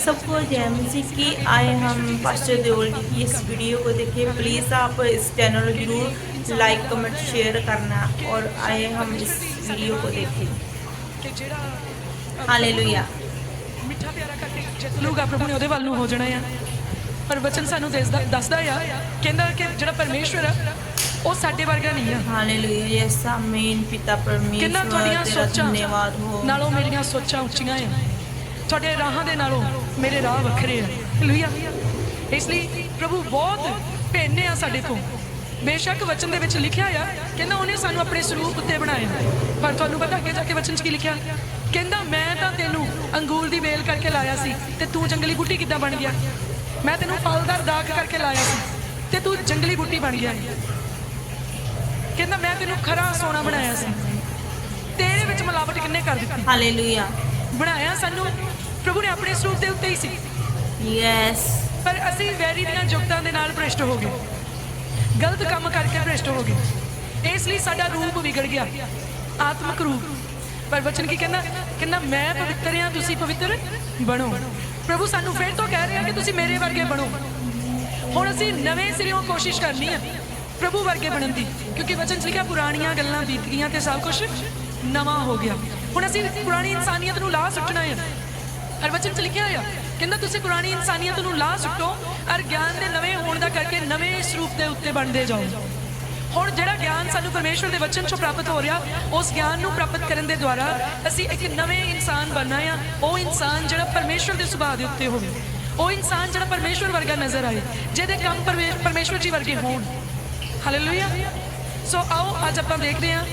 सबको जय मसीह की आए हम पास्टर देओल जी की इस वीडियो को देखें प्लीज़ आप इस चैनल को जरूर लाइक कमेंट शेयर करना और आए हम इस वीडियो को देखें ਕਿ ਜਿਹੜਾ हालेलुया ਮਿੱਠਾ ਪਿਆਰਾ ਕਰਕੇ ਜਿੱਤ ਲੂਗਾ ਪ੍ਰਭੂ ਨੇ ਉਹਦੇ ਵੱਲ ਨੂੰ ਹੋ ਜਾਣਾ ਆ ਪਰ ਵਚਨ ਸਾਨੂੰ ਦੱਸਦਾ ਦੱਸਦਾ ਆ ਕਹਿੰਦਾ ਕਿ ਜਿਹੜਾ ਪਰਮੇਸ਼ਵਰ ਆ ਉਹ ਸਾਡੇ ਵਰਗਾ ਨਹੀਂ ਆ हालेलुया यस आमीन पिता ਕਹਿੰਦਾ परमेश्वर ਤੁਹਾਡੀਆਂ तेरा ਸੋਚਾਂ धन्यवाद हो ਨਾਲੋਂ ਮੇਰੀਆਂ ਸੋਚਾਂ ਉੱਚੀਆਂ ਆ ਤੁਹਾਡੇ ਰਾਹਾਂ ਦੇ ਨਾਲੋਂ ਮੇਰੇ ਰਾਹ ਵੱਖਰੇ ਆ। ਹਲੂਇਆ ਇਸ ਲਈ ਪ੍ਰਭੂ ਬਹੁਤ ਭੇਨੇ ਆ ਸਾਡੇ ਤੋਂ ਬੇਸ਼ੱਕ ਵਚਨ ਦੇ ਵਿੱਚ ਲਿਖਿਆ ਆ ਕਹਿੰਦਾ ਉਹਨੇ ਸਾਨੂੰ ਆਪਣੇ ਸਰੂਪ ਉੱਤੇ ਬਣਾਇਆ ਪਰ ਤੁਹਾਨੂੰ ਪਤਾ ਅੱਗੇ ਜਾ ਕੇ ਵਚਨ 'ਚ ਕੀ ਲਿਖਿਆ? ਕਹਿੰਦਾ ਮੈਂ ਤਾਂ ਤੈਨੂੰ ਅੰਗੂਲ ਦੀ ਵੇਲ ਕਰਕੇ ਲਾਇਆ ਸੀ ਤੇ ਤੂੰ ਜੰਗਲੀ ਬੂਟੀ ਕਿੱਦਾਂ ਬਣ ਗਿਆ? ਮੈਂ ਤੈਨੂੰ ਫਲਦਾਰ ਦਾਗ ਕਰਕੇ ਲਾਇਆ ਸੀ ਤੇ ਤੂੰ ਜੰਗਲੀ ਬੂਟੀ ਬਣ ਗਿਆ ਕਹਿੰਦਾ ਮੈਂ ਤੈਨੂੰ ਖਰਾ ਸੋਨਾ ਬਣਾਇਆ ਸੀ। ਤੇਰੇ ਵਿੱਚ ਮਿਲਾਵਟ ਕਿੰਨੇ ਕਰ ਦਿੱਤੀ? ਹਾਲੇਲੂਇਆ। ਬਣਾਇਆ ਸਾਨੂੰ ਪ੍ਰਭੂ ਨੇ ਆਪਣੇ ਸਰੂਪ ਦੇ ਉੱਤੇ ਹੀ ਸੀ। यस ਪਰ ਅਸੀਂ ਵੈਰੀ ਦੀਆਂ ਜੁਗਤਾਂ ਦੇ ਨਾਲ ਭ੍ਰਿਸ਼ਟ ਹੋ ਗਏ। ਗਲਤ ਕੰਮ ਕਰਕੇ ਭ੍ਰਿਸ਼ਟ ਹੋ ਗਏ। ਇਸ ਲਈ ਸਾਡਾ ਰੂਪ ਵਿਗੜ ਗਿਆ। ਆਤਮਿਕ ਰੂਪ। ਪਰ ਵਚਨ ਕੀ ਕਹਿੰਦਾ? ਕਹਿੰਦਾ ਮੈਂ ਪਵਿੱਤਰ ਹਾਂ ਤੁਸੀਂ ਪਵਿੱਤਰ ਬਣੋ। ਪ੍ਰਭੂ ਸਾਨੂੰ ਫਿਰ ਤੋਂ ਕਹਿ ਰਿਹਾ ਕਿ ਤੁਸੀਂ ਮੇਰੇ ਵਰਗੇ ਬਣੋ। ਹੁਣ ਅਸੀਂ ਨਵੇਂ ਸਿਰਿਓਂ ਕੋਸ਼ਿਸ਼ ਕਰਨੀ ਹੈ ਪ੍ਰਭੂ ਵਰਗੇ ਬਣਨ ਦੀ। ਕਿਉਂਕਿ ਵਚਨ 'ਚ ਲਿਖਿਆ ਪੁਰਾਣੀਆਂ ਗੱਲਾਂ ਬੀਤ ਗਈਆਂ ਤੇ ਸਭ ਕੁਝ ਨਵਾਂ ਹੋ ਗਿਆ। ਹੁਣ ਅਸੀਂ ਪੁਰਾਣੀ ਇਨਸਾਨੀਅਤ ਨੂੰ ਲਾਹ ਸੁੱਟਣਾ ਹੈ ਅਰਵਚਨ 'ਚ ਲਿਖਿਆ ਹੋਇਆ, ਕਹਿੰਦਾ ਤੁਸੀਂ ਪੁਰਾਣੀ ਇਨਸਾਨੀਅਤ ਨੂੰ ਲਾਹ ਸੁੱਟੋ, ਅਰ ਗਿਆਨ ਦੇ ਨਵੇਂ ਹੋਣ ਦਾ ਕਰਕੇ ਨਵੇਂ ਸਰੂਪ ਦੇ ਉੱਤੇ ਬਣਦੇ ਜਾਓ। ਹੁਣ ਜਿਹੜਾ ਗਿਆਨ ਸਾਨੂੰ ਪਰਮੇਸ਼ਵਰ ਦੇ ਵਚਨ 'ਚੋਂ ਪ੍ਰਾਪਤ ਹੋ ਰਿਹਾ, ਉਸ ਗਿਆਨ ਨੂੰ ਪ੍ਰਾਪਤ ਕਰਨ ਦੇ ਦੁਆਰਾ ਅਸੀਂ ਇੱਕ ਨਵੇਂ ਇਨਸਾਨ ਬਣਨਾ ਆ ਉਹ ਇਨਸਾਨ ਜਿਹੜਾ ਪਰਮੇਸ਼ਵਰ ਦੇ ਸੁਭਾਅ ਦੇ ਉੱਤੇ ਹੋਵੇ, ਉਹ ਇਨਸਾਨ ਜਿਹੜਾ ਪਰਮੇਸ਼ਵਰ ਵਰਗਾ ਨਜ਼ਰ ਆਏ, ਜਿਹਦੇ ਕੰਮ ਪਰਮੇ- ਪਰਮੇਸ਼ਵਰ ਜੀ ਵਰਗੇ ਹੋਣ। ਹਾਲੇਲੂਇਆ ਸੋ ਆਓ ਅੱਜ ਆਪਾਂ ਦੇਖਦੇ ਹਾਂ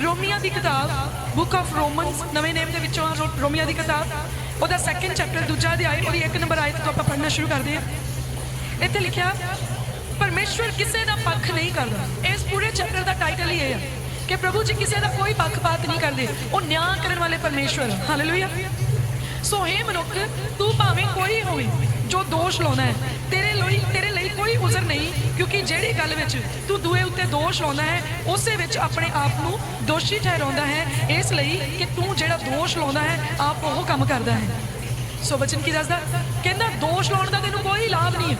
ਰੋਮੀਆਂ ਦੀ ਕਿਤਾਬ ਬੁੱਕ ਆਫ ਰੋਮਨਸ ਨਵੇਂ ਨੇਮ ਦੇ ਵਿੱਚੋਂ ਆ ਰੋ- ਰੋਮੀਆਂ ਦੀ ਕਿਤਾਬ। ਉਹਦਾ ਸੈਕੰਡ ਚੈਪਟਰ ਦੂਜਾ ਅਧਿਆਇ, ਉਹਦੀ ਇੱਕ ਨੰਬਰ ਆਇਤ ਤੋਂ ਆਪਾਂ ਪੜ੍ਹਨਾ ਸ਼ੁਰੂ ਕਰਦੇ ਹਾਂ। ਇੱਥੇ ਲਿਖਿਆ, ਪਰਮੇਸ਼ਵਰ ਕਿਸੇ ਦਾ ਪੱਖ ਨਹੀਂ ਕਰਦਾ। ਇਸ ਪੂਰੇ ਚੈਪਟਰ ਦਾ ਟਾਈਟਲ ਹੀ ਇਹ ਹੈ ਕਿ ਪ੍ਰਭੂ ਜੀ ਕਿਸੇ ਦਾ ਕੋਈ ਪੱਖਪਾਤ ਨਹੀਂ ਕਰਦੇ। ਉਹ ਨਿਆਂ ਕਰਨ ਵਾਲੇ ਪਰਮੇਸ਼ਵਰ ਹਾਲੇਲੂਇਆ ਸੋ ਹੈ ਮਨੁੱਖ, ਤੂੰ ਭਾਵੇਂ ਕੋਈ ਹੋਵੇ, ਜੋ ਦੋਸ਼ ਲਾਉਣਾ ਹੈ, ਤੇਰੇ ਲਈ ਤੇਰੇ ਕੋਈ ਉਜ਼ਰ ਨਹੀਂ, ਕਿਉਂਕਿ ਜਿਹੜੀ ਗੱਲ ਵਿੱਚ ਤੂੰ ਦੂਏ ਉੱਤੇ ਦੋਸ਼ ਲਾਉਣਾ ਹੈ, ਉਸੇ ਵਿੱਚ ਆਪਣੇ ਆਪ ਨੂੰ ਦੋਸ਼ੀ ਠਹਿਰਾਉਂਦਾ ਹੈ, ਇਸ ਲਈ ਕਿ ਤੂੰ ਜਿਹੜਾ ਦੋਸ਼ ਲਾਉਂਦਾ ਹੈ, ਆਪ ਉਹ ਕੰਮ ਕਰਦਾ ਹੈ। ਸੋ ਬਚਨ ਕੀ ਦੱਸਦਾ? ਕਹਿੰਦਾ, ਦੋਸ਼ ਲਾਉਣ ਦਾ ਤੈਨੂੰ ਕੋਈ ਲਾਭ ਨਹੀਂ ਹੈ।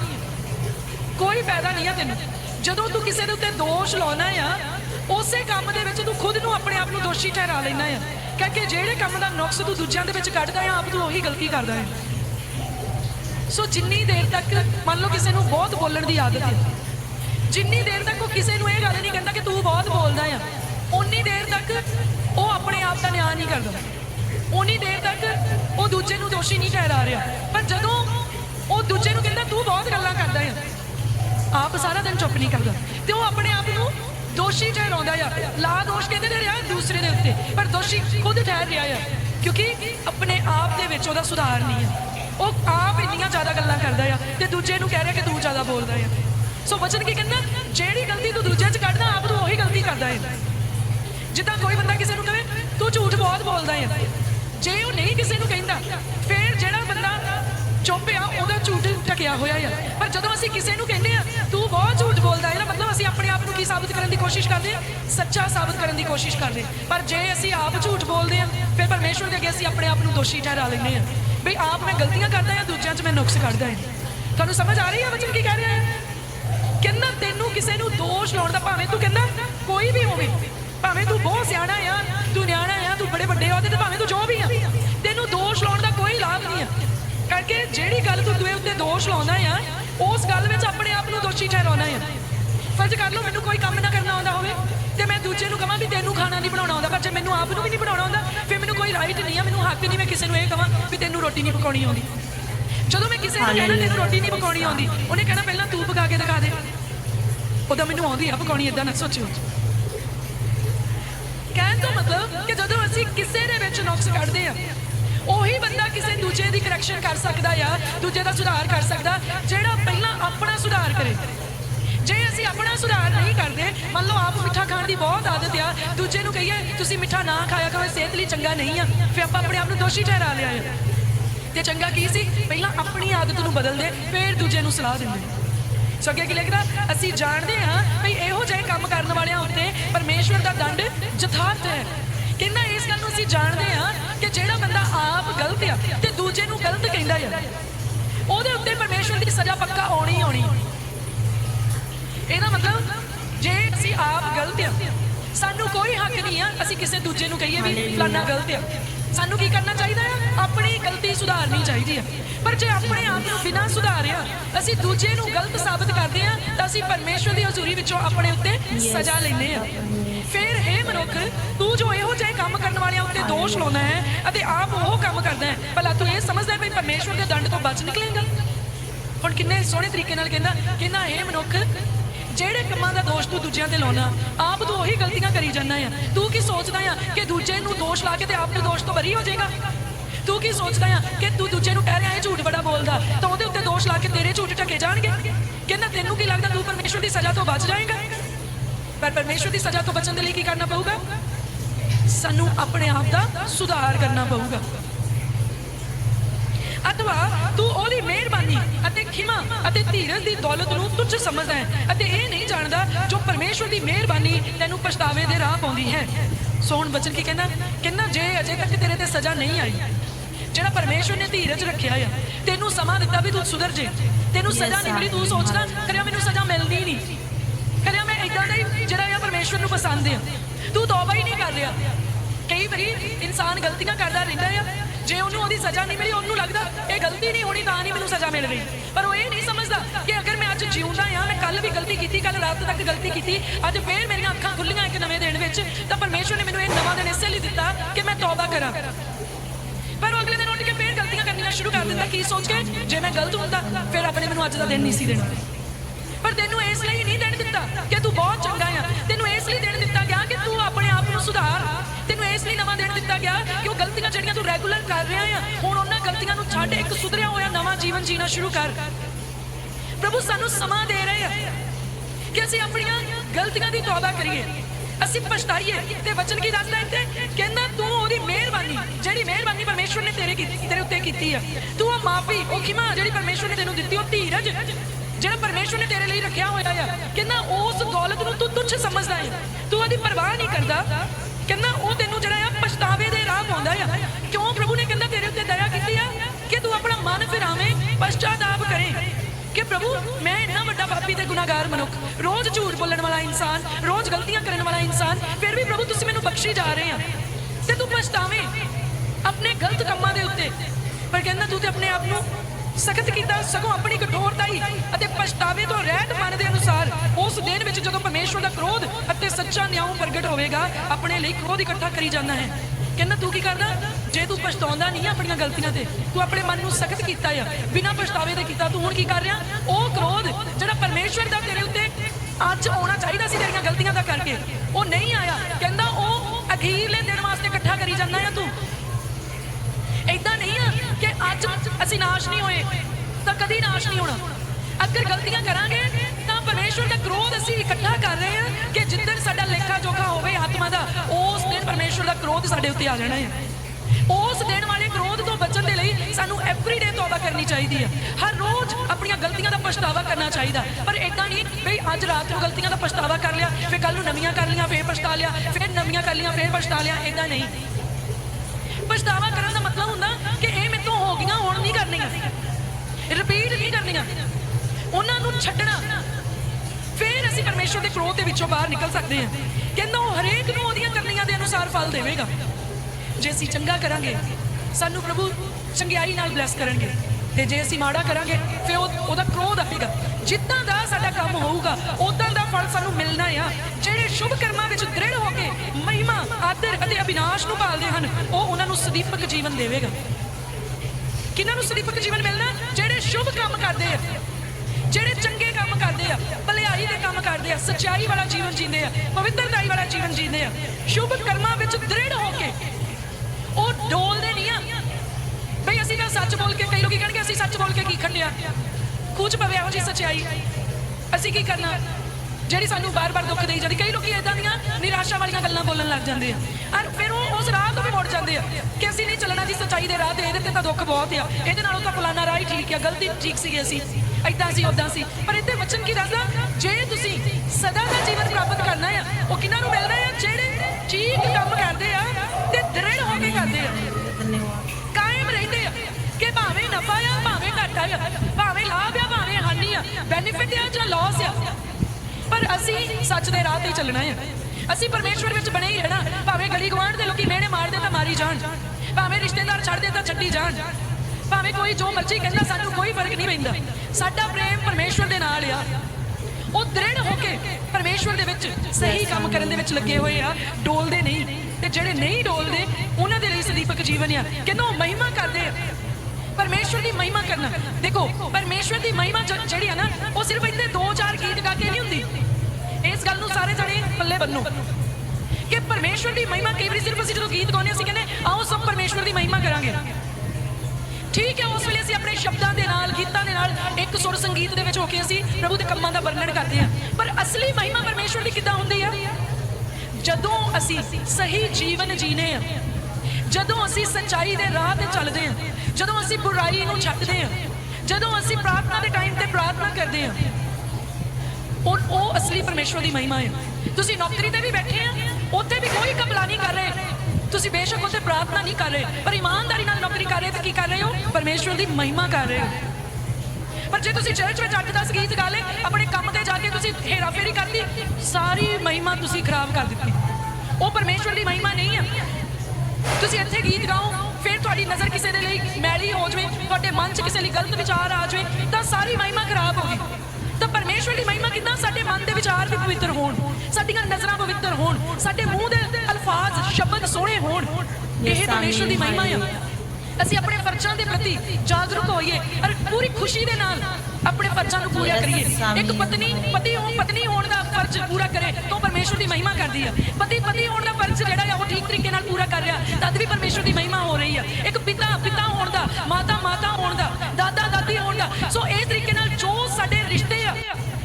ਕੋਈ ਫਾਇਦਾ ਨਹੀਂ ਹੈ ਤੈਨੂੰ। ਜਦੋਂ ਤੂੰ ਕਿਸੇ ਦੇ ਉੱਤੇ ਦੋਸ਼ ਲਾਉਣਾ ਆ, ਉਸੇ ਕੰਮ ਦੇ ਵਿੱਚ ਤੂੰ ਖੁਦ ਨੂੰ ਆਪਣੇ ਆਪ ਨੂੰ ਦੋਸ਼ੀ ਠਹਿਰਾ ਲੈਣਾ ਆ। ਕਿਉਂਕਿ ਜਿਹੜੇ ਕੰਮ ਦਾ ਨੁਕਸ ਤੂੰ ਦੂਜਿਆਂ ਦੇ ਵਿੱਚ ਕੱਢਦਾ ਆ, ਆਪ ਤੂੰ ਉਹੀ ਗਲਤੀ ਕਰਦਾ ਹੈ ਸੋ ਜਿੰਨੀ ਦੇਰ ਤੱਕ ਮੰਨ ਲਓ ਕਿਸੇ ਨੂੰ ਬਹੁਤ ਬੋਲਣ ਦੀ ਆਦਤ ਹੈ, ਜਿੰਨੀ ਦੇਰ ਤੱਕ ਉਹ ਕਿਸੇ ਨੂੰ ਇਹ ਗੱਲ ਨਹੀਂ ਕਹਿੰਦਾ ਕਿ ਤੂੰ ਬਹੁਤ ਬੋਲਦਾ ਆ ਉਨੀ ਦੇਰ ਤੱਕ ਉਹ ਆਪਣੇ ਆਪ ਦਾ ਨਿਆਂ ਨਹੀਂ ਕਰਦਾ। ਉਨੀ ਦੇਰ ਤੱਕ ਉਹ ਦੂਜੇ ਨੂੰ ਦੋਸ਼ੀ ਨਹੀਂ ਠਹਿਰਾ ਰਿਹਾ। ਪਰ ਜਦੋਂ ਉਹ ਦੂਜੇ ਨੂੰ ਕਹਿੰਦਾ, ਤੂੰ ਬਹੁਤ ਗੱਲਾਂ ਕਰਦਾ ਆ, ਆਪ ਸਾਰਾ ਦਿਨ ਚੁੱਪ ਨਹੀਂ ਕਰਦਾ। ਤੇ ਉਹ ਆਪਣੇ ਆਪ ਨੂੰ ਦੋਸ਼ੀ ਠਹਿਰਾਉਂਦਾ ਆ। ਲਾ ਦੋਸ਼ ਕਹਿੰਦੇ ਨੇ ਰਿਹਾ ਦੂਸਰੇ ਦੇ ਉੱਤੇ, ਪਰ ਦੋਸ਼ੀ ਖੁਦ ਠਹਿਰ ਰਿਹਾ ਆ, ਕਿਉਂਕਿ ਆਪਣੇ ਆਪ ਦੇ ਵਿੱਚ ਉਹਦਾ ਸੁਧਾਰ ਨਹੀਂ ਆ। ਉਹ ਆਪ ਇੰਨੀਆਂ ਜ਼ਿਆਦਾ ਗੱਲਾਂ ਕਰਦਾ ਆ ਤੇ ਦੂਜੇ ਨੂੰ ਕਹਿ ਰਿਹਾ ਕਿ ਤੂੰ ਜ਼ਿਆਦਾ ਬੋਲਦਾ ਆ। ਸੋ ਵਚਨ ਕੀ ਕਹਿੰਦਾ? ਜਿਹੜੀ ਗਲਤੀ ਤੂੰ ਦੂਜੇ 'ਚ ਕੱਢਦਾ, ਆਪ ਤੂੰ ਉਹੀ ਗਲਤੀ ਕਰਦਾ ਹੈ ਜਿੱਦਾਂ ਕੋਈ ਬੰਦਾ ਕਿਸੇ ਨੂੰ ਕਹੇ, ਤੂੰ ਝੂਠ ਬਹੁਤ ਬੋਲਦਾ ਹੈ ਜੇ ਉਹ ਨਹੀਂ ਕਿਸੇ ਨੂੰ ਕਹਿੰਦਾ, ਫਿਰ ਜਿਹੜਾ ਬੰਦਾ ਚੁੱਪ ਆ, ਉਹਦਾ ਝੂਠ ਟਕਿਆ ਹੋਇਆ ਆ। ਪਰ ਜਦੋਂ ਅਸੀਂ ਕਿਸੇ ਨੂੰ ਕਹਿੰਦੇ ਆ, ਤੂੰ ਬਹੁਤ ਝੂਠ ਬੋਲਦਾ ਹੈ ਨਾ ਮਤਲਬ ਅਸੀਂ ਆਪਣੇ ਆਪ ਨੂੰ ਕੀ ਸਾਬਤ ਕਰਨ ਦੀ ਕੋਸ਼ਿਸ਼ ਕਰਦੇ ਆ? ਸੱਚਾ ਸਾਬਤ ਕਰਨ ਦੀ ਕੋਸ਼ਿਸ਼ ਕਰਦੇ ਪਰ ਜੇ ਅਸੀਂ ਆਪ ਝੂਠ ਬੋਲਦੇ ਆ, ਫਿਰ ਪਰਮੇਸ਼ਵਰ ਦੇ ਅੱਗੇ ਅਸੀਂ ਆਪਣੇ ਆਪ ਨੂੰ ਦੋਸ਼ੀ ਠਹਿਰਾ ਲੈਂਦੇ ਆ। ਵੀ ਆਪ ਮੈਂ ਗਲਤੀਆਂ ਕਰਦਾ ਆ ਦੂਜਿਆਂ 'ਚ ਮੈਂ ਨੁਕਸ ਕੱਢਦਾ ਹਾਂ। ਤੁਹਾਨੂੰ ਸਮਝ ਆ ਰਹੀ ਹੈ ਵਚਨ ਕੀ ਕਹਿ ਰਿਹਾ ਹੈ? ਕਹਿੰਦਾ, ਤੈਨੂੰ ਕਿਸੇ ਨੂੰ ਦੋਸ਼ ਲਾਉਣ ਦਾ ਭਾਵੇਂ ਤੂੰ ਕਹਿੰਦਾ, ਕੋਈ ਵੀ ਹੋਵੇ, ਭਾਵੇਂ ਤੂੰ ਬਹੁਤ ਸਿਆਣਾ ਆ, ਤੂੰ ਨਿਆਣਾ ਆ, ਤੂੰ ਬੜੇ ਵੱਡੇ ਅਹੁਦੇ ਤੇ ਭਾਵੇਂ ਤੂੰ ਜੋ ਵੀ ਆ, ਤੈਨੂੰ ਦੋਸ਼ ਲਾਉਣ ਦਾ ਕੋਈ ਲਾਭ ਨਹੀਂ ਆ। ਕਰਕੇ ਜਿਹੜੀ ਗੱਲ ਤੂੰ ਦੂਏ ਉੱਤੇ ਦੋਸ਼ ਲਾਉਣਾ ਆ, ਉਸ ਗੱਲ ਵਿੱਚ ਆਪਣੇ ਆਪ ਨੂੰ ਦੋਸ਼ੀ ਠਹਿਰਾਉਣਾ ਆ। ਫਰਜ਼ ਕਰ ਲਓ, ਮੈਨੂੰ ਕੋਈ ਕੰਮ ਨਾ ਕਰਨਾ ਆਉਂਦਾ ਹੋਵੇ ਤੇ ਮੈਂ ਦੂਜੇ ਨੂੰ ਕਹਾਂ ਵੀ ਤੈਨੂੰ ਖਾਣਾ ਨਹੀਂ ਬਣਾਉਣਾ ਆਉਂਦਾ, ਪਰ ਜੇ ਮੈਨੂੰ ਆਪ ਨੂੰ ਵੀ ਨਹੀਂ ਬਣਾਉਣਾ ਆਉਂਦਾ ਰਾਈਟ ਨਹੀਂ ਆ ਮੈਨੂੰ ਹੱਕ ਨਹੀਂ ਮੈਂ ਕਿਸੇ ਨੂੰ ਇਹ ਕਹਾਂ ਵੀ ਤੈਨੂੰ ਰੋਟੀ ਨਹੀਂ ਪਕਾਉਣੀ ਆਉਂਦੀ। ਜਦੋਂ ਮੈਂ ਕਿਸੇ ਨੂੰ ਕਹਿਣਾ ਤੈਨੂੰ ਰੋਟੀ ਨਹੀਂ ਪਕਾਉਣੀ ਆਉਂਦੀ ਉਹਨੇ ਕਹਿਣਾ ਪਹਿਲਾਂ ਤੂੰ ਪਕਾ ਕੇ ਦਿਖਾ ਦੇ। ਉਹਦਾ ਮੈਨੂੰ ਆਉਂਦੀ ਆ ਪਕਾਉਣੀ ਇਦਾਂ ਨਾ ਸੋਚਿਓ। ਕਹਿਣ ਦਾ ਮਤਲਬ ਕਿ ਜਦੋਂ ਅਸੀਂ ਕਿਸੇ ਦੇ ਵਿੱਚ ਨੁਕਸ ਕੱਢਦੇ ਆ ਉਹੀ ਬੰਦਾ ਕਿਸੇ ਦੂਜੇ ਦੀ ਕਰੈਕਸ਼ਨ ਕਰ ਸਕਦਾ ਆ ਦੂਜੇ ਦਾ ਸੁਧਾਰ ਕਰ ਸਕਦਾ ਜਿਹੜਾ ਪਹਿਲਾਂ ਆਪਣਾ ਸੁਧਾਰ ਕਰੇ। ਜੇ ਅਸੀਂ ਆਪਣਾ ਸੁਧਾਰ ਨਹੀਂ ਕਰਦੇ, ਮੰਨ ਲਓ ਆਪ ਮਿੱਠਾ ਖਾਣ ਦੀ ਬਹੁਤ ਆਦਤ ਆ, ਦੂਜੇ ਨੂੰ ਕਹੀਏ, ਤੁਸੀਂ ਮਿੱਠਾ ਨਾ ਖਾਇਆ ਕਰੋ ਸਿਹਤ ਲਈ ਚੰਗਾ ਨਹੀਂ ਆ। ਫਿਰ ਆਪਾਂ ਆਪਣੇ ਆਪ ਨੂੰ ਦੋਸ਼ੀ ਠਹਿਰਾ ਲਿਆ ਆ। ਤੇ ਚੰਗਾ ਕੀ ਸੀ? ਪਹਿਲਾਂ ਆਪਣੀ ਆਦਤ ਨੂੰ ਬਦਲਦੇ ਫਿਰ ਦੂਜੇ ਨੂੰ ਸਲਾਹ ਦਿੰਦੇ। ਸੋ ਅੱਗੇ ਕੀ ਲਿਖਦਾ? ਅਸੀਂ ਜਾਣਦੇ ਹਾਂ ਵੀ ਇਹੋ ਜਿਹੇ ਕੰਮ ਕਰਨ ਵਾਲਿਆਂ ਉੱਤੇ ਪਰਮੇਸ਼ਵਰ ਦਾ ਦੰਡ ਯਥਾਰਥ ਹੈ। ਕਹਿੰਦਾ ਇਸ ਗੱਲ ਨੂੰ ਅਸੀਂ ਜਾਣਦੇ ਹਾਂ ਕਿ ਜਿਹੜਾ ਬੰਦਾ ਆਪ ਗਲਤ ਆ ਤੇ ਦੂਜੇ ਨੂੰ ਗਲਤ ਕਹਿੰਦਾ ਆ। ਉਹਦੇ ਉੱਤੇ ਪਰਮੇਸ਼ੁਰ ਦੀ ਸਜ਼ਾ ਪੱਕਾ ਆਉਣੀ ਆਉਣੀ। ਇਹਦਾ ਮਤਲਬ ਜੇ ਅਸੀਂ ਆਪ ਗਲਤ ਆ ਸਾਨੂੰ ਕੋਈ ਹੱਕ ਨਹੀਂ ਆ ਅਸੀਂ ਕਿਸੇ ਦੂਜੇ ਨੂੰ ਕਹੀਏ ਵੀ ਫਲਾਨਾ ਗਲਤ ਆ। ਸਾਨੂੰ ਕੀ ਕਰਨਾ ਚਾਹੀਦਾ ਆ? ਆਪਣੀ ਗਲਤੀ ਸੁਧਾਰਨੀ ਚਾਹੀਦੀ ਆ। ਪਰ ਜੇ ਆਪਣੇ ਆਪ ਨੂੰ ਬਿਨਾਂ ਸੁਧਾਰਿਆ ਅਸੀਂ ਦੂਜੇ ਨੂੰ ਗਲਤ ਸਾਬਤ ਕਰਦੇ ਆ ਤਾਂ ਅਸੀਂ ਪਰਮੇਸ਼ਵਰ ਦੀ ਹਜ਼ੂਰੀ ਵਿੱਚੋਂ ਆਪਣੇ ਉੱਤੇ ਸਜ਼ਾ ਲੈਂਦੇ ਆ। ਫਿਰ ਇਹ ਮਨੁੱਖ ਤੂੰ ਜੋ ਇਹੋ ਜਿਹੇ ਕੰਮ ਕਰਨ ਵਾਲਿਆਂ ਉੱਤੇ ਦੋਸ਼ ਲਾਉਣਾ ਹੈ ਅਤੇ ਆਪ ਉਹ ਕੰਮ ਕਰਦਾ ਹੈ ਭਲਾ ਤੂੰ ਇਹ ਸਮਝਦਾ ਹੈ ਵੀ ਪਰਮੇਸ਼ਵਰ ਦੇ ਦੰਡ ਤੋਂ ਬਚ ਨਿਕਲੇਗਾ? ਹੁਣ ਕਿੰਨੇ ਸੋਹਣੇ ਤਰੀਕੇ ਨਾਲ ਕਹਿੰਦਾ ਕਹਿੰਦਾ ਇਹ ਮਨੁੱਖ ਜਿਹੜੇ ਕੰਮਾਂ ਦਾ ਦੋਸ਼ ਤੂੰ ਦੂਜਿਆਂ ਤੇ ਲਾਉਣਾ, ਆਪ ਤੂੰ ਉਹੀ ਗਲਤੀਆਂ ਕਰੀ ਜਾਂਦਾ ਆ। ਤੂੰ ਕੀ ਸੋਚਦਾ ਆ ਕਿ ਦੂਜੇ ਨੂੰ ਦੋਸ਼ ਲਾ ਕੇ ਤੇ ਆਪ ਨੂੰ ਦੋਸ਼ ਤੋਂ ਬਰੀ ਹੋ ਜਾਏਗਾ? ਤੂੰ ਕੀ ਸੋਚਦਾ ਆ ਕਿ ਤੂੰ ਦੂਜੇ ਨੂੰ ਕਹਿ ਰਿਹਾ ਹੈ ਝੂਠ ਬੜਾ ਬੋਲਦਾ, ਤਾਂ ਉਹਦੇ ਉੱਤੇ ਦੋਸ਼ ਲਾ ਕੇ ਤੇਰੇ ਝੂਠ ਢਕੇ ਜਾਣਗੇ? ਕਹਿੰਦਾ, ਤੈਨੂੰ ਕੀ ਲੱਗਦਾ ਤੂੰ ਪਰਮੇਸ਼ਵਰ ਦੀ ਸਜ਼ਾ ਤੋਂ ਬਚ ਜਾਏਗਾ? ਪਰ ਪਰਮੇਸ਼ਵਰ ਦੀ ਸਜ਼ਾ ਤੋਂ ਬਚਣ ਦੇ ਲਈ ਕੀ ਕਰਨਾ ਪਊਗਾ? ਸਾਨੂੰ ਆਪਣੇ ਆਪ ਦਾ ਸੁਧਾਰ ਕਰਨਾ ਪਊਗਾ। ਅਥਵਾ ਤੂੰ ਉਹਦੀ ਮਿਹਰਬਾਨੀ ਅਤੇ ਖਿਮਾ ਅਤੇ ਧੀਰਜ ਦੀ ਦੌਲਤ ਨੂੰ ਤੁੱਛ ਸਮਝਦਾ ਹੈ ਅਤੇ ਇਹ ਨਹੀਂ ਜਾਣਦਾ ਜੋ ਪਰਮੇਸ਼ਵਰ ਦੀ ਮਿਹਰਬਾਨੀ ਤੈਨੂੰ ਪਛਤਾਵੇ ਦੇ ਰਾਹ ਪਾਉਂਦੀ ਹੈ। ਸੋ ਬਚਨ ਕੀ ਕਹਿੰਦਾ? ਕਹਿੰਦਾ, ਜੇ ਅਜੇ ਤੱਕ ਤੇਰੇ ਤੇ ਸਜ਼ਾ ਨਹੀਂ ਆਈ, ਜਿਹੜਾ ਪਰਮੇਸ਼ਵਰ ਨੇ ਧੀਰਜ ਰੱਖਿਆ ਆ, ਤੈਨੂੰ ਸਮਾਂ ਦਿੱਤਾ ਵੀ ਤੂੰ ਸੁਧਰ ਜੇ। ਤੈਨੂੰ ਸਜ਼ਾ ਨਹੀਂ ਮਿਲੀ, ਤੂੰ ਸੋਚਦਾ ਕਰਿਆ ਮੈਨੂੰ ਸਜ਼ਾ ਮਿਲਦੀ ਨਹੀਂ। ਕਰਿਆ ਮੈਂ ਇਦਾਂ ਦਾ ਹੀ ਜਿਹੜਾ ਆ ਪਰਮੇਸ਼ਵਰ ਨੂੰ ਪਸੰਦ ਆ। ਤੂੰ ਤੌਬਾ ਹੀ ਨਹੀਂ ਕਰ ਰਿਹਾ। ਕਈ ਵਾਰੀ ਇਨਸਾਨ ਗਲਤੀਆਂ ਕਰਦਾ ਰਹਿੰਦਾ ਆ ਜੇ ਉਹਨੂੰ ਉਹਦੀ ਸਜ਼ਾ ਨਹੀਂ ਮਿਲੀ, ਉਹਨੂੰ ਲੱਗਦਾ ਇਹ ਗਲਤੀ ਨਹੀਂ ਹੋਣੀ, ਤਾਂ ਨਹੀਂ ਮੈਨੂੰ ਸਜ਼ਾ ਮਿਲ ਰਹੀ। ਪਰ ਉਹ ਇਹ ਨਹੀਂ ਸਮਝਦਾ ਕਿ ਅਗਰ ਮੈਂ ਅੱਜ ਜਿਉਂਦਾ ਆ ਮੈਂ ਕੱਲ ਵੀ ਗਲਤੀ ਕੀਤੀ ਕੱਲ ਰਾਤ ਤੱਕ ਗਲਤੀ ਕੀਤੀ, ਅੱਜ ਫੇਰ ਮੇਰੀਆਂ ਅੱਖਾਂ ਖੁੱਲੀਆਂ ਇੱਕ ਨਵੇਂ ਦਿਨ ਵਿੱਚ, ਤਾਂ ਪਰਮੇਸ਼ਵਰ ਨੇ ਮੈਨੂੰ ਇਹ ਨਵਾਂ ਦਿਨ ਇਸੇ ਲਈ ਦਿੱਤਾ ਕਿ ਮੈਂ ਤੌਬਾ ਕਰਾਂ। ਪਰ ਉਹ ਅਗਲੇ ਦਿਨ ਉੱਠ ਕੇ ਫੇਰ ਗਲਤੀਆਂ ਕਰਨੀਆਂ ਸ਼ੁਰੂ ਕਰ ਦਿੰਦਾ, ਕੀ ਸੋਚ ਕੇ? ਜੇ ਮੈਂ ਗਲਤ ਹੁੰਦਾ, ਫਿਰ ਆਪਣੇ ਮੈਨੂੰ ਅੱਜ ਦਾ ਦਿਨ ਨਹੀਂ ਸੀ ਦੇਣਾ। ਪਰ ਤੈਨੂੰ ਇਸ ਲਈ ਨਹੀਂ ਦੇਣ ਦਿੱਤਾ ਕਿ ਤੂੰ ਬਹੁਤ ਚੰਗਾ ਆ। ਤੈਨੂੰ ਇਸ ਲਈ ਦੇਣ ਦਿੱਤਾ ਗਿਆ ਕਿ ਤੂੰ ਆਪਣੇ ਆਪ ਨੂੰ ਸੁਧਾਰ। ਇਸ ਲਈ ਨਵਾਂ ਦੇਣ ਦਿੱਤਾ ਗਿਆ ਕਿ ਉਹ ਗਲਤੀਆਂ ਜਿਹੜੀਆਂ ਤੂੰ ਰੈਗੂਲਰ ਕਰ ਰਿਹਾ ਆ, ਹੁਣ ਉਹਨਾਂ ਗਲਤੀਆਂ ਨੂੰ ਛੱਡ, ਇੱਕ ਸੁਧਰਿਆ ਹੋਇਆ ਨਵਾਂ ਜੀਵਨ ਜੀਣਾ ਸ਼ੁਰੂ ਕਰ। ਪ੍ਰਭੂ ਸਾਨੂੰ ਸਮਾਂ ਦੇ ਰਹੇ ਆ ਕਿ ਅਸੀਂ ਆਪਣੀਆਂ ਗਲਤੀਆਂ ਦੀ ਤੌਬਾ ਕਰੀਏ, ਅਸੀਂ ਪਛਤਾਈਏ ਤੇ ਵਚਨ ਕੀ ਦੱਸਦਾ ਇੱਥੇ? ਕਹਿੰਦਾ, ਤੂੰ ਉਹਦੀ ਮਿਹਰਬਾਨੀ, ਜਿਹੜੀ ਮਿਹਰਬਾਨੀ ਪਰਮੇਸ਼ਵਰ ਨੇ ਤੇਰੇ ਕੀਤੀ ਤੇਰੇ ਉੱਤੇ ਕੀਤੀ ਆ, ਤੂੰ ਉਹ ਮਾਫੀ, ਉਹ ਖਿਮਾ ਜਿਹੜੀ ਪਰਮੇਸ਼ਵਰ ਨੇ ਤੈਨੂੰ ਦਿੱਤੀ, ਉਹ ਧੀਰਜ ਜਿਹੜਾ ਪਰਮੇਸ਼ਵਰ ਨੇ ਤੇਰੇ ਲਈ ਰੱਖਿਆ ਹੋਇਆ ਆ, ਕਹਿੰਦਾ, ਉਸ ਦੌਲਤ ਨੂੰ ਤੂੰ ਤੁੱਛ ਸਮਝਦਾ ਹੈ ਤੂੰ ਉਹਦੀ ਪਰਵਾਹ ਨਹੀਂ ਕਰਦਾ ਕਹਿੰਦਾ ਉਹ ਤੈਨੂੰ ਜਿਹੜਾ ਆ ਪਛਤਾਵੇ ਦੇ ਰਾਹ ਪਾਉਂਦਾ ਆ। ਕਿਉਂ ਪ੍ਰਭੂ ਨੇ ਕਹਿੰਦਾ ਤੇਰੇ ਉੱਤੇ ਦਇਆ ਕੀਤੀ ਆ? ਕਿ ਤੂੰ ਆਪਣਾ ਮਨ ਫਿਰਾਵੇਂ, ਪਛਤਾਤਾਪ ਕਰੇ। ਕਿ ਪ੍ਰਭੂ, ਮੈਂ ਇੰਨਾ ਵੱਡਾ ਪਾਪੀ ਤੇ ਗੁਨਾਹਗਾਰ ਮਨੁੱਖ, ਰੋਜ਼ ਝੂਠ ਬੋਲਣ ਵਾਲਾ ਇਨਸਾਨ, ਰੋਜ਼ ਗਲਤੀਆਂ ਕਰਨ ਵਾਲਾ ਇਨਸਾਨ, ਫਿਰ ਵੀ ਪ੍ਰਭੂ ਤੁਸੀਂ ਮੈਨੂੰ ਬਖਸ਼ੀ ਜਾ ਰਹੇ ਆ। ਤੇ ਤੂੰ ਪਛਤਾਵੇਂ ਆਪਣੇ ਗਲਤ ਕੰਮਾਂ ਦੇ ਉੱਤੇ। ਪਰ ਕਹਿੰਦਾ ਤੂੰ ਤੇ ਆਪਣੇ ਆਪ ਨੂੰ ਸਖਤ ਕੀਤਾ, ਸਗੋਂ ਆਪਣੀ ਕਠੋਰਤਾ ਹੀ ਅਤੇ ਪਛਤਾਵੇ ਤੋਂ ਰਹਿਤ ਮਨ ਦੇ ਅਨੁਸਾਰ, ਉਸ ਦਿਨ ਵਿੱਚ ਜਦੋਂ ਪਰਮੇਸ਼ਵਰ ਦਾ ਕ੍ਰੋਧ ਅਤੇ ਸੱਚਾ ਨਿਆਂ ਪ੍ਰਗਟ ਹੋਵੇਗਾ, ਆਪਣੇ ਲਈ ਕ੍ਰੋਧ ਇਕੱਠਾ ਕਰੀ ਜਾਂਦਾ ਹੈ। ਕਹਿੰਦਾ, ਤੂੰ ਕੀ ਕਰਦਾ? ਜੇ ਤੂੰ ਪਛਤਾਉਂਦਾ ਨਹੀਂ ਆਪਣੀਆਂ ਗਲਤੀਆਂ ਤੇ, ਤੂੰ ਆਪਣੇ ਮਨ ਨੂੰ ਸਖਤ ਕੀਤਾ ਆ, ਬਿਨਾਂ ਪਛਤਾਵੇ ਦੇ ਕੀਤਾ, ਤੂੰ ਹੁਣ ਕੀ ਕਰ ਰਿਹਾ? ਉਹ ਕ੍ਰੋਧ ਜਿਹੜਾ ਪਰਮੇਸ਼ਵਰ ਦਾ ਤੇਰੇ ਉੱਤੇ ਅੱਜ ਆਉਣਾ ਚਾਹੀਦਾ ਸੀ ਤੇਰੀਆਂ ਗਲਤੀਆਂ ਦਾ ਕਰਕੇ, ਉਹ ਨਹੀਂ ਆਇਆ। ਕਹਿੰਦਾ, ਉਹ ਅਖੀਰਲੇ ਦਿਨ ਵਾਸਤੇ ਇਕੱਠਾ ਕਰੀ ਜਾਂਦਾ ਆ ਤੂੰ। ਕਿ ਅੱਜ ਅਸੀਂ ਨਾਸ਼ ਨਹੀਂ ਹੋਏ, ਤਾਂ ਕਦੀ ਨਾਸ਼ ਨਹੀਂ ਹੋਣਾ। ਅਗਰ ਗਲਤੀਆਂ ਕਰਾਂਗੇ, ਤਾਂ ਪਰਮੇਸ਼ਵਰ ਦਾ ਕ੍ਰੋਧ ਅਸੀਂ ਇਕੱਠਾ ਕਰ ਰਹੇ ਹਾਂ ਕਿ ਜਿੱਦਣ ਸਾਡਾ ਲੇਖਾ ਜੋਖਾ ਹੋਵੇ ਆਤਮਾ ਦਾ, ਉਸ ਦਿਨ ਪਰਮੇਸ਼ਵਰ ਦਾ ਕ੍ਰੋਧ ਸਾਡੇ ਉੱਤੇ ਆ ਜਾਣਾ ਹੈ। ਉਸ ਦਿਨ ਵਾਲੇ ਕ੍ਰੋਧ ਤੋਂ ਬਚਣ ਦੇ ਲਈ ਸਾਨੂੰ ਐਵਰੀ ਡੇ ਤੌਬਾ ਕਰਨੀ ਚਾਹੀਦੀ ਹੈ। ਹਰ ਰੋਜ਼ ਆਪਣੀਆਂ ਗਲਤੀਆਂ ਦਾ ਪਛਤਾਵਾ ਕਰਨਾ ਚਾਹੀਦਾ। ਪਰ ਇਦਾਂ ਨਹੀਂ ਵੀ ਅੱਜ ਰਾਤ ਨੂੰ ਗਲਤੀਆਂ ਦਾ ਪਛਤਾਵਾ ਕਰ ਲਿਆ, ਫਿਰ ਕੱਲ ਨੂੰ ਨਵੀਆਂ ਕਰ ਲਈਆਂ, ਫਿਰ ਪਛਤਾ ਲਿਆ, ਫਿਰ ਨਵੀਆਂ ਕਰ ਲਈਆਂ, ਫਿਰ ਪਛਤਾ ਲਿਆ ਇਦਾਂ ਨਹੀਂ। ਪਛਤਾਵਾ ਰਿਪੀਟ ਉਹਨਾਂ ਨੂੰ ਛੱਡਣਾ। ਫਿਰ ਅਸੀਂ ਪਰਮੇਸ਼ਵਰ ਦੇ ਕ੍ਰੋਧ ਦੇ ਵਿੱਚੋਂ ਬਾਹਰ ਨਿਕਲ ਸਕਦੇ ਹਾਂ। ਕਹਿੰਦਾ ਉਹ ਹਰੇਕ ਨੂੰ ਉਹਦੀਆਂ ਕਰਨੀਆਂ ਦੇ ਅਨੁਸਾਰ ਫਲ ਦੇਵੇਗਾ। ਜੇ ਅਸੀਂ ਚੰਗਾ ਕਰਾਂਗੇ, ਸਾਨੂੰ ਪ੍ਰਭੂ ਚੰਗਿਆਈ ਨਾਲ ਬਲੈਸ ਕਰਨਗੇ। ਤੇ ਜੇ ਅਸੀਂ ਮਾੜਾ ਕਰਾਂਗੇ, ਫਿਰ ਉਹਦਾ ਕ੍ਰੋਧ ਆਏਗਾ ਜਿੱਦਾਂ ਦਾ ਸਾਡਾ ਕੰਮ ਹੋਊਗਾ ਉਦਾਂ ਦਾ ਫਲ ਸਾਨੂੰ ਮਿਲਣਾ ਆ। ਜਿਹੜੇ ਸ਼ੁਭ ਕਰਮਾਂ ਵਿੱਚ ਦ੍ਰਿੜ ਹੋ ਕੇ ਮਹਿਮਾ, ਆਦਰ ਅਤੇ ਅਬਿਨਾਸ਼ ਨੂੰ ਪਾਲਦੇ ਹਨ, ਉਹ ਉਹਨਾਂ ਨੂੰ ਸਦੀਪਕ ਜੀਵਨ ਦੇਵੇਗਾ। ਕਿਹਨਾਂ ਨੂੰ ਸਦੀਪਕ ਜੀਵਨ ਮਿਲਣਾ? ਜਿਹੜੇ ਸ਼ੁਭ ਕੰਮ ਕਰਦੇ ਆ, ਜਿਹੜੇ ਚੰਗੇ ਕੰਮ ਕਰਦੇ ਆ, ਭਲਾਈ ਦੇ ਕੰਮ ਕਰਦੇ ਆ, ਸੱਚਾਈ ਵਾਲਾ ਜੀਵਨ ਜੀਂਦੇ ਆ, ਪਵਿੱਤਰਤਾਈ ਵਾਲਾ ਜੀਵਨ ਜੀਂਦੇ ਆ, ਸ਼ੁਭ ਕਰਮਾਂ ਵਿੱਚ ਦ੍ਰਿੜ ਹੋ ਕੇ ਉਹ ਡੋਲਦੇ ਨਹੀਂ ਆ। ਬਈ ਅਸੀਂ ਤਾਂ ਸੱਚ ਬੋਲ ਕੇ ਕਈ ਲੋਕੀ ਕਹਿਣਗੇ, ਅਸੀਂ ਸੱਚ ਬੋਲ ਕੇ ਕੀ ਖੰਡਿਆ? ਖੂਚ ਪਵੇ ਇਹੋ ਜੀ ਸੱਚਾਈ। ਅਸੀਂ ਕੀ ਕਰਨਾ? ਜਿਹੜੀ ਸਾਨੂੰ ਬਾਰ-ਬਾਰ ਦੁੱਖ ਦੇਈ ਜਾਂਦੀ, ਕਈ ਲੋਕੀ ਇਦਾਂ ਦੀਆਂ ਨਿਰਾਸ਼ਾ ਵਾਲੀਆਂ ਗੱਲਾਂ ਬੋਲਣ ਲੱਗ ਜਾਂਦੇ ਆ। ਔਰ ਫਿਰ ਉਹ ਉਸ ਰਾਹ ਤੋਂ ਵੀ ਮੁੜ ਜਾਂਦੇ ਆ ਕਿ ਅਸੀਂ ਨਹੀਂ ਚੱਲਣਾ ਜੀ, ਸੱਚਾਈ ਦੇ ਰਾਹ ਤੇ ਇਹਦੇ ਤੇ ਤਾਂ ਦੁੱਖ ਬਹੁਤ ਆ। ਇਹਦੇ ਨਾਲੋਂ ਤਾਂ ਫਲਾਣਾ ਰਾਹ ਹੀ ਠੀਕ ਆ, ਗਲਤੀ ਠੀਕ ਸੀ ਅਸੀਂ। ਇਦਾਂ ਸੀ ਉਦਾਂ ਸੀ। ਪਰ ਇੱਥੇ ਵਚਨ ਕੀ ਦੱਸਦਾ? ਜੇ ਤੁਸੀਂ ਸਦਾ ਦਾ ਜੀਵਨ ਪ੍ਰਾਪਤ ਕਰਨਾ ਆ, ਉਹ ਕਿਹਨਾਂ ਨੂੰ ਮਿਲਦਾ ਆ? ਜਿਹੜੇ ਠੀਕ ਕੰਮ ਕਰਦੇ ਆ ਤੇ ਦ੍ਰਿੜ ਹੋ ਕੇ ਕਰਦੇ ਆ। ਕਾਇਮ ਰਹਿੰਦੇ ਆ ਕਿ ਭਾਵੇਂ ਨਫਾ ਆ, ਭਾਵੇਂ ਘਾਟਾ ਆ, ਭਾਵੇਂ ਲਾਭ ਆ, ਭਾਵੇਂ ਹਾਨੀ ਆ ਬੈਨੀਫਿਟ ਆ ਜਾਂ ਲਾਸ ਆ ਪਰ ਅਸੀਂ ਸੱਚ ਦੇ ਰਾਹ ਤੇ ਹੀ ਚੱਲਣਾ ਆ ਅਸੀਂ ਪਰਮੇਸ਼ਵਰ ਵਿੱਚ ਬਣੇ ਹੀ ਰਹਿਣਾ। ਭਾਵੇਂ ਗਲੀ ਗਵਾਂਢ ਦੇ ਲੋਕੀ ਮਿਹਣੇ ਮਾਰਦੇ ਤਾਂ ਮਾਰੀ ਜਾਣ। ਭਾਵੇਂ ਰਿਸ਼ਤੇਦਾਰ ਛੱਡਦੇ ਤਾਂ ਛੱਡੀ ਜਾਣ। ਭਾਵੇਂ ਕੋਈ ਜੋ ਮਰਜ਼ੀ ਕਹਿੰਦਾ ਸਾਨੂੰ ਕੋਈ ਫ਼ਰਕ ਨਹੀਂ ਪੈਂਦਾ। ਸਾਡਾ ਪ੍ਰੇਮ ਪਰਮੇਸ਼ਵਰ ਦੇ ਨਾਲ ਆ। ਉਹ ਦ੍ਰਿੜ ਹੋ ਕੇ ਪਰਮੇਸ਼ਵਰ ਦੇ ਵਿੱਚ ਸਹੀ ਕੰਮ ਕਰਨ ਦੇ ਵਿੱਚ ਲੱਗੇ ਹੋਏ ਆ ਡੋਲਦੇ ਨਹੀਂ। ਤੇ ਜਿਹੜੇ ਨਹੀਂ ਡੋਲਦੇ ਉਹਨਾਂ ਦੇ ਲਈ ਸਦੀਪਕ ਜੀਵਨ ਆ। ਉਹ ਮਹਿਮਾ ਕਰਦੇ ਆ। ਪਰਮੇਸ਼ਵਰ ਦੀ ਮਹਿਮਾ ਕਰਨਾ। ਦੇਖੋ ਪਰਮੇਸ਼ਵਰ ਦੀ ਮਹਿਮਾ ਜਿਹੜੀ ਆ ਨਾ, ਉਹ ਸਿਰਫ ਇੱਥੇ ਦੋ ਚਾਰ ਗੀਤ ਗਾ ਕੇ ਨਹੀਂ ਹੁੰਦੀ। ਇਸ ਗੱਲ ਨੂੰ ਸਾਰੇ ਜਣੇ ਪੱਲੇ ਬੰਨੋ। ਕਿ ਪਰਮੇਸ਼ਵਰ ਦੀ ਮਹਿਮਾ ਕਈ ਵਾਰੀ ਸਿਰਫ ਅਸੀਂ ਜਦੋਂ ਗੀਤ ਗਾਉਂਦੇ ਅਸੀਂ ਕਹਿੰਦੇ ਆਓ ਸਭ ਪਰਮੇਸ਼ਵਰ ਦੀ ਮਹਿਮਾ ਕਰਾਂਗੇ। ਠੀਕ ਹੈ, ਉਸ ਵੇਲੇ ਅਸੀਂ ਆਪਣੇ ਸ਼ਬਦਾਂ ਦੇ ਨਾਲ, ਗੀਤਾਂ ਦੇ ਨਾਲ ਇੱਕ ਸੁਰ ਸੰਗੀਤ ਦੇ ਵਿੱਚ ਹੋ ਕੇ ਅਸੀਂ ਪ੍ਰਭੂ ਦੇ ਕੰਮਾਂ ਦਾ ਵਰਣਨ ਕਰਦੇ ਹਾਂ। ਪਰ ਅਸਲੀ ਮਹਿਮਾ ਪਰਮੇਸ਼ਵਰ ਦੀ ਕਿੱਦਾਂ ਹੁੰਦੀ ਆ? ਜਦੋਂ ਅਸੀਂ ਸਹੀ ਜੀਵਨ ਜੀਨੇ ਆ ਜਦੋਂ ਅਸੀਂ ਸੱਚਾਈ ਦੇ ਰਾਹ ਤੇ ਚੱਲਦੇ ਹਾਂ, ਜਦੋਂ ਅਸੀਂ ਬੁਰਾਈ ਨੂੰ ਛੱਡਦੇ ਹਾਂ, ਜਦੋਂ ਅਸੀਂ ਪ੍ਰਾਰਥਨਾ ਦੇ ਟਾਈਮ ਤੇ ਪ੍ਰਾਰਥਨਾ ਕਰਦੇ ਹਾਂ, ਉਹ ਉਹ ਅਸਲੀ ਪਰਮੇਸ਼ਵਰ ਦੀ ਮਹਿਮਾ ਹੈ। ਤੁਸੀਂ ਨੌਕਰੀ ਤੇ ਵੀ ਬੈਠੇ ਆ, ਉੱਥੇ ਵੀ ਕੋਈ ਕਪਲਾ ਨਹੀਂ ਕਰ ਰਹੇ। ਤੁਸੀਂ ਬੇਸ਼ੱਕ ਉੱਥੇ ਪ੍ਰਾਰਥਨਾ ਨਹੀਂ ਕਰ ਰਹੇ, ਪਰ ਇਮਾਨਦਾਰੀ ਨਾਲ ਨੌਕਰੀ ਕਰ ਰਹੇ, ਤਾਂ ਕੀ ਕਰ ਰਹੇ ਹੋ? ਪਰਮੇਸ਼ਵਰ ਦੀ ਮਹਿਮਾ ਕਰ ਰਹੇ ਹੋ। ਪਰ ਜੇ ਤੁਸੀਂ ਚਰਚ ਵਿੱਚ 8-10 ਗੀਤ ਗਾ ਲਏ, ਆਪਣੇ ਕੰਮ ਤੇ ਜਾ ਕੇ ਤੁਸੀਂ ਹੇਰਾਫੇਰੀ ਕਰਤੀ, ਸਾਰੀ ਮਹਿਮਾ ਤੁਸੀਂ ਖਰਾਬ ਕਰ ਦਿੱਤੀ। ਉਹ ਪਰਮੇਸ਼ਵਰ ਦੀ ਮਹਿਮਾ ਨਹੀਂ ਹੈ। ਤੁਸੀਂ ਇੱਥੇ ਗੀਤ ਗਾਓ ਫਿਰ ਤੁਹਾਡੀ ਨਜ਼ਰ ਕਿਸੇ ਦੇ ਲਈ ਮੈਲੀ ਹੋ ਜਾਵੇ ਤੁਹਾਡੇ ਮਨ 'ਚ ਕਿਸੇ ਲਈ ਗਲਤ ਵਿਚਾਰ ਆ ਜਾਵੇ ਤਾਂ ਸਾਰੀ ਮਹਿਮਾ ਖਰਾਬ ਹੋ ਗਈ। ਤਾਂ ਪਰਮੇਸ਼ਵਰ ਦੀ ਮਹਿਮਾ ਕਿਦਾਂ ਸਾਡੇ ਮਨ ਦੇ ਵਿਚਾਰ ਵੀ ਪਵਿੱਤਰ ਹੋਣ ਸਾਡੀਆਂ ਨਜ਼ਰਾਂ ਪਵਿੱਤਰ ਹੋਣ ਸਾਡੇ ਮੂੰਹ ਦੇ ਅਲਫਾਜ਼ ਸ਼ਬਦ ਸੋਹਣੇ ਹੋਣ ਇਹ ਪਰਮੇਸ਼ਵਰ ਦੀ ਮਹਿਮਾ ਆ। ਅਸੀਂ ਆਪਣੇ ਫਰਜ਼ਾਂ ਦੇ ਪ੍ਰਤੀ ਜਾਗਰੂਕ ਹੋਈਏ ਔਰ ਪੂਰੀ ਖੁਸ਼ੀ ਦੇ ਨਾਲ ਆਪਣੇ ਫਰਜ਼ਾਂ ਨੂੰ ਪੂਰਾ ਕਰੀਏ। ਇੱਕ ਪਤਨੀ ਪਤੀ ਹੋ ਪਤਨੀ ਹੋਣ ਦਾ ਫਰਜ਼ ਪੂਰਾ ਕਰੇ ਤਾਂ ਪਰਮੇਸ਼ਵਰ ਦੀ ਮਹਿਮਾ ਕਰਦੀ ਆ। ਪਤੀ ਪਤੀ ਹੋਣ ਦਾ ਫਰਜ਼ ਜਿਹੜਾ ਆ ਉਹ ਠੀਕ ਤਰੀਕੇ ਨਾਲ ਪੂਰਾ ਕਰ ਰਿਹਾ। ਤਦ ਵੀ ਪਰਮੇਸ਼ਵਰ ਦੀ ਮਹਿਮਾ ਹੋ ਰਹੀ ਆ। ਇੱਕ ਪਿਤਾ ਪਿਤਾ ਹੋਣ ਦਾ ਮਾਤਾ ਮਾਤਾ ਹੋਣ ਦਾ ਦਾਦਾ ਦਾਦੀ ਹੋਣ ਦਾ। ਸੋ ਇਸ ਤਰੀਕੇ ਨਾਲ ਜੋ ਸਾਡੇ ਰਿਸ਼ਤੇ ਆ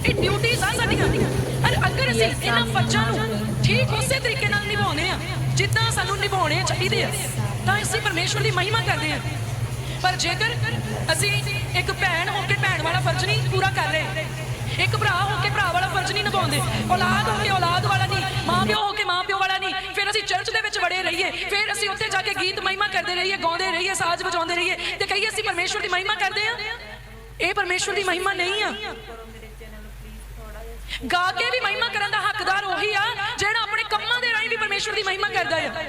ਇਹ ਡਿਊਟੀਆਂ ਆ ਸਾਡੀਆਂ। ਔਰ ਅਗਰ ਅਸੀਂ ਇਹਨਾਂ ਫਰਜ਼ਾਂ ਨੂੰ ਠੀਕ ਉਸੇ ਤਰੀਕੇ ਨਾਲ ਨਿਭਾਉਂਦੇ ਆ ਜਿੱਦਾਂ ਸਾਨੂੰ ਨਿਭਾਉਣੇ ਚਾਹੀਦੇ ਆ ਤਾਂ ਅਸੀਂ ਪਰਮੇਸ਼ਵਰ ਦੀ ਮਹਿਮਾ ਕਰਦੇ ਆ। ਪਰ ਜੇਕਰ ਅਸੀਂ ਇੱਕ ਭੈਣ ਹੋ ਕੇ ਭੈਣ ਵਾਲਾ ਫਰਜ਼ ਨਹੀਂ ਪੂਰਾ ਕਰ ਰਹੇ, ਇੱਕ ਭਰਾ ਹੋ ਕੇ ਭਰਾ ਵਾਲਾ ਫਰਜ਼ ਨਹੀਂ ਨਿਭਾਉਂਦੇ, ਔਲਾਦ ਹੋ ਕੇ ਔਲਾਦ ਵਾਲਾ ਨਹੀਂ ਮਾਂ ਪਿਓ ਹੋ ਕੇ ਮਾਂ ਪਿਓ ਵਾਲਾ ਨਹੀਂ, ਫਿਰ ਅਸੀਂ ਚਰਚ ਦੇ ਵਿੱਚ ਵੜੇ ਰਹੀਏ, ਫਿਰ ਅਸੀਂ ਉੱਥੇ ਜਾ ਕੇ ਗੀਤ ਮਹਿਮਾ ਕਰਦੇ ਰਹੀਏ, ਗਾਉਂਦੇ ਰਹੀਏ, ਸਾਜ਼ ਵਜਾਉਂਦੇ ਰਹੀਏ ਤੇ ਕਹੀਏ ਅਸੀਂ ਪਰਮੇਸ਼ਵਰ ਦੀ ਮਹਿਮਾ ਕਰਦੇ ਆ ਇਹ ਪਰਮੇਸ਼ਵਰ ਦੀ ਮਹਿਮਾ ਨਹੀਂ ਆ। ਗਾ ਕੇ ਵੀ ਮਹਿਮਾ ਕਰਨ ਦਾ ਹੱਕਦਾਰ ਉਹੀ ਆ, ਜਿਹੜਾ ਆਪਣੇ ਕੰਮਾਂ ਦੇ ਰਾਹੀਂ ਵੀ ਪਰਮੇਸ਼ਵਰ ਦੀ ਮਹਿਮਾ ਕਰਦਾ ਆ।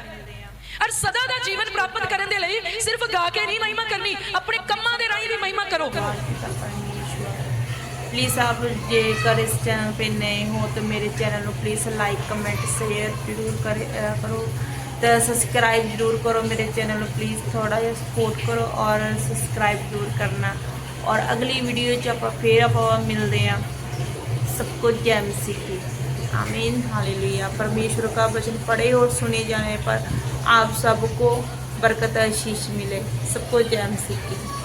ਔਰ ਸਦਾ ਦਾ ਜੀਵਨ ਪ੍ਰਾਪਤ ਕਰਨ ਦੇ ਲਈ ਸਿਰਫ ਗਾ ਕੇ ਨਹੀਂ ਮਹਿਮਾ ਕਰਨੀ ਆਪਣੇ ਕੰਮਾਂ ਦੇ ਰਾਹੀਂ ਵੀ ਮਹਿਮਾ ਕਰੋ प्लीज़ आप जेकर इस चैनल पे नए हो तो मेरे चैनल को प्लीज़ लाइक कमेंट शेयर जरूर करे अ, करो तो सब्सक्राइब जरूर करो मेरे चैनल को प्लीज़ थोड़ा ਜਿਹਾ ਸਪੋਰਟ ਕਰੋ ਔਰ ਸਬਸਕ੍ਰਾਈਬ ਜ਼ਰੂਰ ਕਰਨਾ ਔਰ ਅਗਲੀ ਵੀਡੀਓ 'ਚ ਆਪਾਂ ਫੇਰ ਆਪਾਂ ਮਿਲਦੇ ਹਾਂ सबको जय मसीह की आमीन हालेलुया परमेश्वर का वचन पढ़े और सुने जाने पर आप सबको बरकत आशीष मिले सबको जय मसीह की